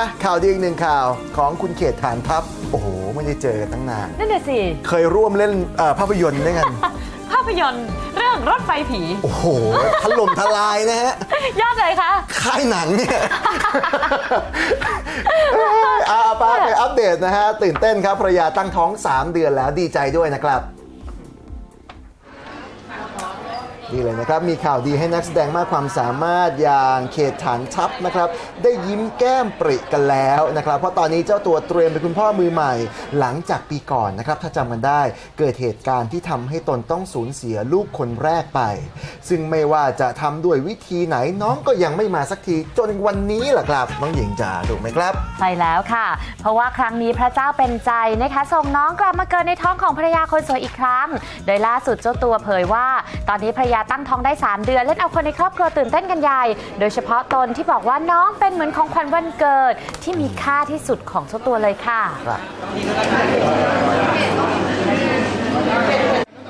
อะข่าวดีอีกหนึ่งข่าวของคุณเขตฐานทัพ โอ้โห ไม่ได้เจอกันตั้งนาน นั่นน่ะสิ เคยร่วมเล่นเอ่อภาพยนตร์ด้วยกัน ภาพยนตร์เรื่องรถไฟผี โอ้โหถล่มทลายนะฮะ ยอดเลยคะ ค่ายหนังเนี่ยอาไปไปอัปเดตนะฮะ ตื่นเต้นครับภรรยาตั้งท้อง 3 เดือนแล้วดีใจด้วยนะครับ นี่เลยนะครับ มีข่าวดีให้นักแสดงมากความสามารถอย่างเขตฐานทัพนะครับ ได้ยิ้มแก้มปริกันแล้วนะครับ เพราะตอนนี้เจ้าตัวเตรียมเป็นคุณพ่อมือใหม่ หลังจากปีก่อนนะครับ ถ้าจำกันได้เกิดเหตุการณ์ที่ทำให้ตนต้องสูญเสียลูกคนแรกไป ซึ่งไม่ว่าจะทำด้วยวิธีไหนน้องก็ยังไม่มาสักทีจนวันนี้แหละครับน้องหญิงจ๋าถูกไหมครับ ใช่แล้วค่ะ เพราะว่าครั้งนี้พระเจ้าเป็นใจนะคะส่งน้องกลับมาเกิดในท้องของภรรยาคนสวยอีกครั้ง โดยล่าสุดเจ้าตัวเผยว่า ตอนนี้ภรรยาตั้งท้องได้ 3 เดือน เล่นเอาคนในครอบครัวตื่นเต้นกันใหญ่ โดยเฉพาะตนที่บอกว่าน้องเป็นเหมือนของขวัญวันเกิดที่มีค่าที่สุดของเจ้าตัวเลยค่ะครับ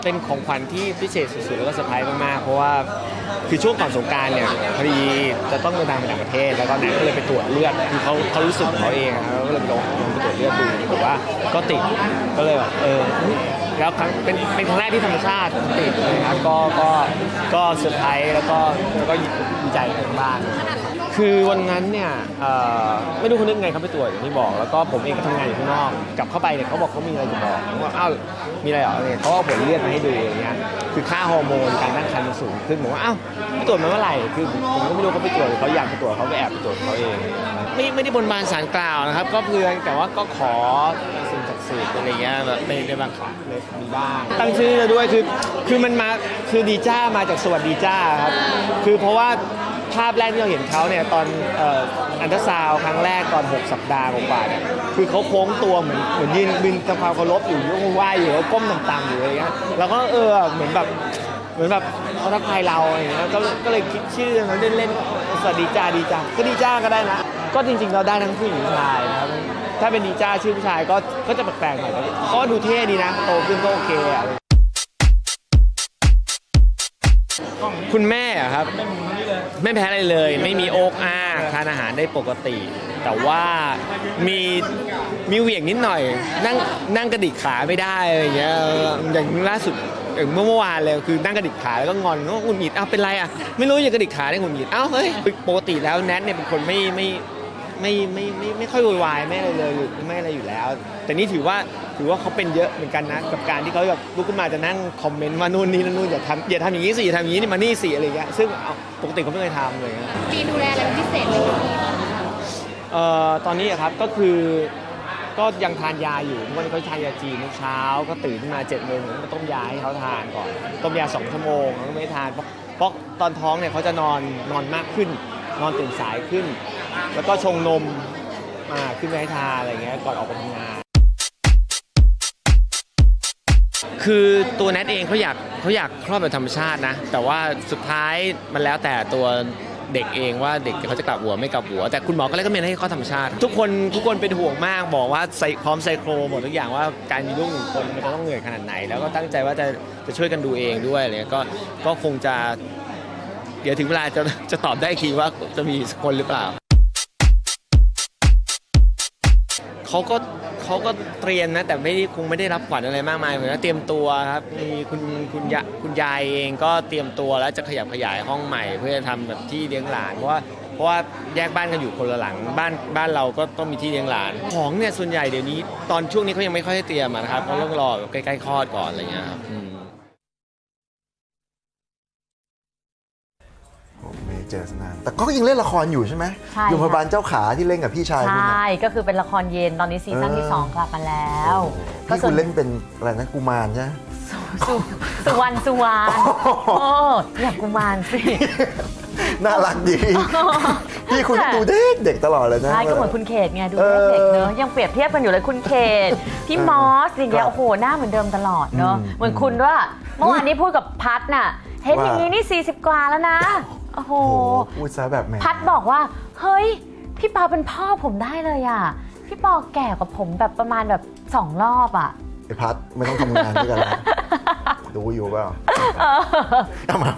เป็นของขวัญที่พิเศษสุดๆ แล้วก็เซอร์ไพรส์มากๆ เพราะว่าคือช่วงก่อนสงกรารเนี่ยพอดีจะต้องเดินทางไปต่างประเทศ แล้วก็แนทก็เลยไปตรวจเลือดคือเขาเขารู้สึกของเขาเองอะครับก็เลยไปลงลงไปตรวจเลือดดูแต่ว่าก็ติดก็เลยแบบเออ แล้วครั้งเป็นเป็นครั้งแรกที่ธรรมชาติติดนะครับก็ก็ก็เซอร์ไพรส์แล้วก็แล้วก็ดีใจกับทางบ้านคือวันนั้นเนี่ยเอ่อไม่รู้คนนึกไงเขาไปตรวจอย่างที่บอก แล้วก็ผมเองก็ทำงานอยู่ข้างนอกกลับเข้าไปเนี่ยเขาบอกเขามีอะไรจะบอกผมว่าอ้าวมีอะไรเหรอเนี่ยเขาเอาผลเลือดมาให้ดูอย่างเงี้ยคือค่าฮอร์โมนการตั้งครรภ์มันสูงขึ้นผมว่าอ้าวไปตรวจมาเมื่อไหร่คือผมก็ไม่รู้เขาไปตรวจหรือเขาอยากไปตรวจเขาไปแอบไปตรวจเขาเองไม่ไม่ได้บนบานสารกล่าวนะครับ ก็เพียงแต่ว่าก็ขอสิ่งศักดิ์ สิทธิ์อะไรเงี้ยแบบในในบางครั้งเลยมีบ้าง ตั้งชื่อด้วยคือคือมันมาคือดีจ้ามาจากสวัสดีจ้าครับคือเพราะว่าภาพแรกที่เราเห็นเขาเนี่ยตอนเอ่ออันตราซาวด์ครั้งแรกตอน 6 สัปดาห์กว่าๆเนี่ยคือเขาโค้งตัวเหมือนเหมือนยืนบินทำความเคารพอยู่ยกมือไหว้อยู่แล้วก้มต่ำๆอยู่อะไรเงี้ยเราก็เออเหมือนแบบเหมือนแบบเขาทักทายเราอะไรเงี้ยก็ก็เลยคิดชื่อเขาเล่นๆสวัสดีจ้าดีจ้าก็ดีจ้าก็ได้นะ ก็จริงๆเราได้ทั้งผู้หญิงผู้ชายนะครับ ถ้าเป็นดีจ้าชื่อผู้ชายก็ก็จะแปลกๆหน่อยแต่ก็ดูเท่ดีนะโตขึ้นก็โอเคอะคุณแม่อะครับ ไม่แพ้อะไรเลย ไม่มีโอกอ้ากทานอาหารได้ปกติ แต่ว่ามีมีเหวี่ยงนิดหน่อย นั่งนั่งกระดิกขาไม่ได้อะไรอย่างเงี้ยอย่างล่าสุดอย่างเมื่อเมื่อวานเลยคือนั่งกระดิกขาแล้วก็งอนก็หงุดหงิดอ้าวเป็นไรอะไม่รู้อย่ากระดิกขาได้หงุดหงิดอ้าวเฮ้ยปกติแล้วแนทเนี่ยเป็นคนไม่ไม่ ไม่ไม่ไม่ไม่ค่อยโวยวายไม่อะไรเลยไม่อะไรอยู่แล้ว แต่นี่ถือว่าถือว่าเขาเป็นเยอะเหมือนกันนะกับการที่เขาแบบลุกขึ้นมาจะนั่งคอมเมนต์ว่านู่นนี่นั่นนู่นอย่าทำอย่าทำอย่างนี้สิอย่าทำอย่างนี้นี่มานี่สิอะไรอย่างเงี้ยซึ่งเอาปกติเขาไม่เคยทำเลยมีดูแลอะไรเป็นพิเศษไหมคะพี่เอ่อตอนนี้อะครับก็คือก็ยังทานยาอยู่ทุกวันนี้เขาทานยาจีนทุกเช้า ก็ตื่นขึ้นมาเจ็ดโมงผมก็ต้มยาให้เขาทานก่อน ต้มยาสองชั่วโมงเขาก็ไม่ทานเพราะเพราะตอนท้องเนี่ยเขาจะนอนนอนมากขึ้น นอนตื่นสายขึ้น แล้วก็ชงนมมาขึ้นไปให้ทานอะไรเงี้ยก่อนออกไปทำงาน คือตัวแนทเองเขาอยากเขาอยากคลอดแบบธรรมชาตินะ แต่ว่าสุดท้ายมันแล้วแต่ตัวเด็กเองว่าเด็กเขาจะกลับหัวไม่กลับหัว แต่คุณหมอก็เลยก็เมนให้เขาธรรมชาติ ทุกคนทุกคนเป็นห่วงมากบอกว่าใส่พร้อมไซโครหมดทุกอย่างว่าการมีลูกหนึ่งคนมันจะต้องเหนื่อยขนาดไหน แล้วก็ตั้งใจว่าจะจะช่วยกันดูเองด้วยอะไรเลยก็ก็คงจะ เดี๋ยวถึงเวลาจะจะตอบได้อีกทีว่าจะมีสักคนหรือเปล่า เขาก็เขาก็เตรียมนะ แต่ไม่ได้คงไม่ได้รับขวัญอะไรมากมายเหมือนว่าเตรียมตัวครับมีคุณคุณยะคุณยายเองก็เตรียมตัวแล้วจะขยับขยายห้องใหม่ เพื่อจะทำแบบที่เลี้ยงหลานเพราะว่าเพราะว่าแยกบ้านกันอยู่คนละหลังบ้านบ้านเราก็ต้องมีที่เลี้ยงหลาน ของเนี่ยส่วนใหญ่เดี๋ยวนี้ตอนช่วงนี้เขายังไม่ค่อยให้เตรียมอะนะครับเขาต้องรอแบบใกล้ๆคลอดก่อนอะไรเงี้ยครับอืม ผมไม่ เจอสนานแต่ก็ยังเล่นละครอยู่ใช่ไหมใช่อยู่พค่ะยาบาลเจ้าขาที่เล่นกับพี่ชายใชคุณนะ่ก็คือเป็นละครเย็นตอนนี้ซีซั่นที่ เออ 2 กลับมาแล้ว ก็ที่ส่คุวนณเล่นเป็นอะไรนะกุมารใช่ไหม สุสุสุวรรณสุวรรณโอ้อยากกุมารสิ น่ารักดี พี่คุณดูเด็กเด็กตลอดเลยนะ ใช่ก็เหมือนคุณเขตไงดูเออเด็กๆเนอะยังเปรียบเทียบกันอยู่เลยคุณเขต พี่มอสอย่างเงี้ยครับโอ้โหหน้าเหมือนเดิมตลอดเนอะอืมเหมือนคุณด้วยเมื่อวานนี้พูดกับพัดน่ะเห็นว่า อย่างนี้นี่ 40 กว่าแล้วนะ โอ้โห โอ้โหพูดซะแบบแหมพัดบอกว่า เฮ้ย พี่ปาเป็นพ่อผมได้เลยอะ พี่ปอแก่กว่าผมแบบประมาณแบบสองรอบอะ ไอ้พัดไม่ต้องทำงานด้วยกันแล้ว ดูอยู่เปล่า เอามา